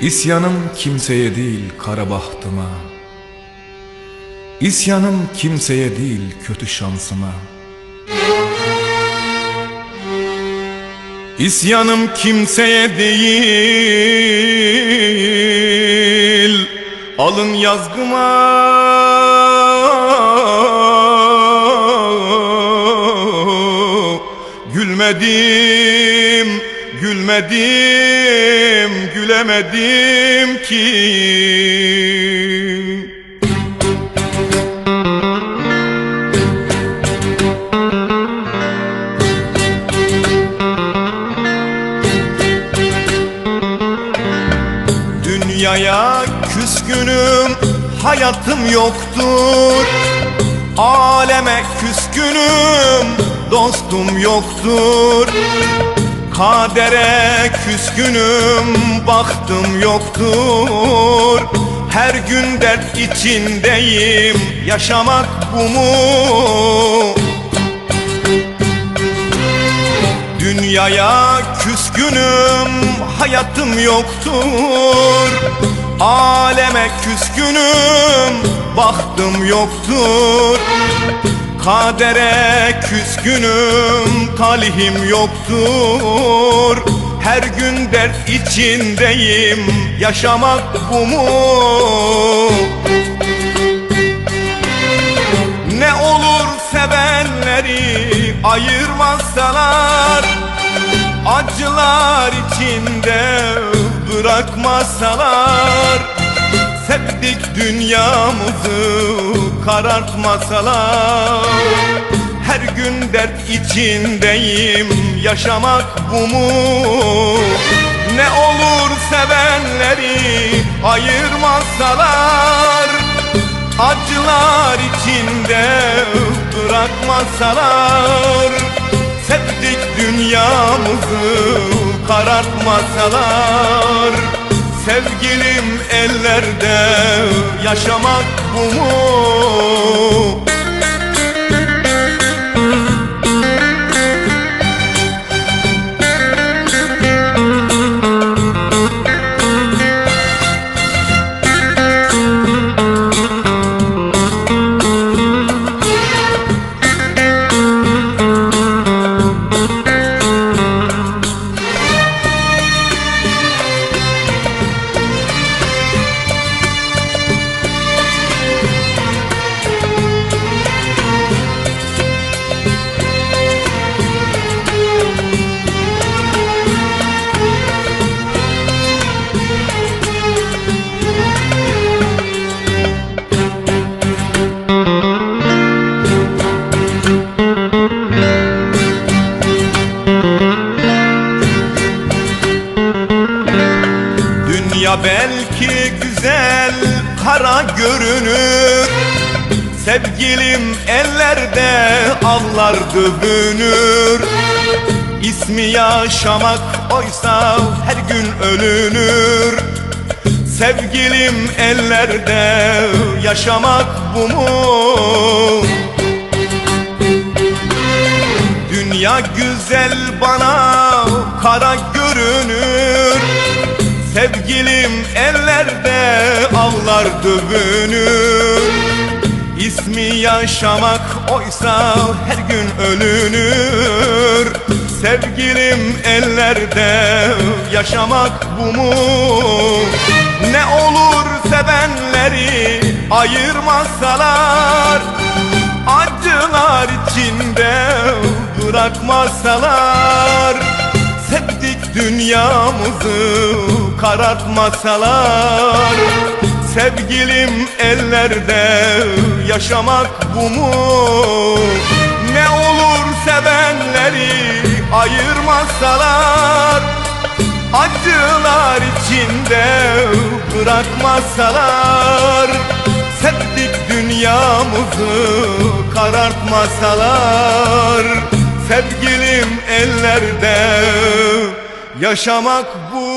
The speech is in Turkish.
İsyanım kimseye değil kara bahtıma. İsyanım kimseye değil kötü şansıma. İsyanım kimseye değil. Alın yazgıma. Gülmedim, gülmedim, gülemedim ki. Dünyaya küskünüm, hayatım yoktur. Aleme küskünüm, dostum yoktur Kadere küskünüm, baktım yoktur. Her gün dert içindeyim, yaşamak bu mu? Dünyaya küskünüm, hayatım yoktur. Aleme küskünüm, bahtım yoktur Kadere küskünüm, talihim yoktur Her gün dert içindeyim, yaşamak bu mu? Ne olur sevenleri ayırmasalar Acılar içinde bırakmasalar Sevdik dünyamızı karartmasalar. Her gün dert içindeyim yaşamak bu mu? Ne olur sevenleri ayırmasalar. Acılar içinde bırakmasalar. Sevdik dünyamızı karartmasalar Sevgilim ellerde yaşamak bu mu? Dünya belki güzel kara görünür. Sevgilim ellerde ağlar dövünür İsmi yaşamak oysa her gün ölünür. Sevgilim ellerde yaşamak bu mu? Dünya güzel bana kara görünür Sevgilim ellerde ağlar dövünür İsmi yaşamak oysa her gün ölünür. Sevgilim ellerde yaşamak bu mu? Ne olur sevenleri ayırmasalar Acılar içinde bırakmasalar. Sevdik dünyamızı karartmasalar. Sevgilim ellerde yaşamak bu mu? Ne olur sevenleri ayırmasalar. Acılar içinde bırakmasalar. Sevdik dünyamızı karartmasalar. Sevgilim ellerde yaşamak bu